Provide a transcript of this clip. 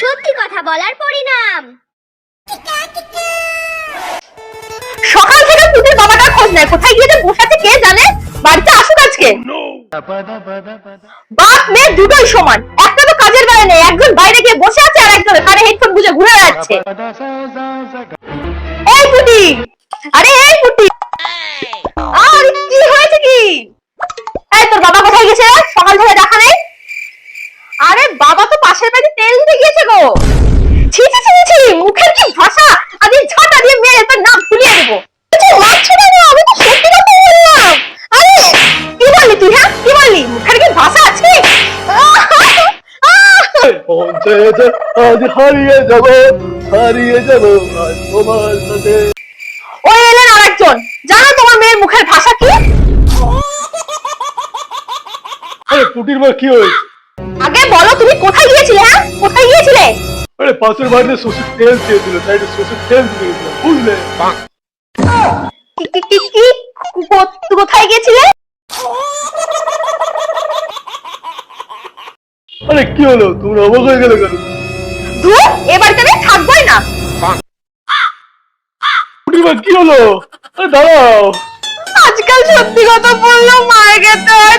সত্যি কথা বলার পরিণাম। সকাল থেকে পুতির বাবাটার খোঁজ নেয়। কোথায় গিয়ে যে বসে আছে কে জানে? বাড়িতে আসুক আজকে। বাপ মেয়ে দুটোই সমান। একটা তো কাজের বেলা নেই একজন বাইরে গিয়ে বসে আছে আর একজন কানে হেডফোন গুজে ঘুরে বেড়াচ্ছে। এই পুটি! আরে এই পুটি! আর কি হয়েছে কি? এই তোর বাবা কোথায় গেছে সকাল থেকে দেখা নেই আরে বাবা তো পাশের বাড়ি গিয়েছে গো। ছি ছি ছি ছি মুখের কি ভাষা? এই ঝাঁটা দিয়ে মেরে তোর নাম ফুলিয়ে দেবো। কিছু মারছো না আমি তো সত্যি কথা বললাম। আরে কি বললি তুই হ্যাঁ? কি বললি? মুখের কি ভাষা আছে? পঞ্চায়েতে আজ হারিয়ে যাব হারিয়ে যাব তোমার সাথে। ওই এলেন আরেকজন। জানো তোমার মেয়ের মুখের ভাষা কি? আরে পুটির মা কি হয়েছে? আগে বলো তুমি কোথায় গিয়েছিলে হ্যাঁ? কোথায় গিয়েছিলে? আরে পাশের বাড়িতে শ্বশুর তেল চেয়েছিল তাই একটু শ্বশুর তেল গেছিলাম বুঝলে? কি কি কি কি কো- কোথায় গিয়েছিলে? আরে কি হলো? তোমরা অবাক হয়ে গেলে কেন? দূর এ বাড়িতে আমি থাকবোই না। কি হলো? আরে দাঁড়াও। আজকাল সত্যি কথা বলল মার খেতে হয়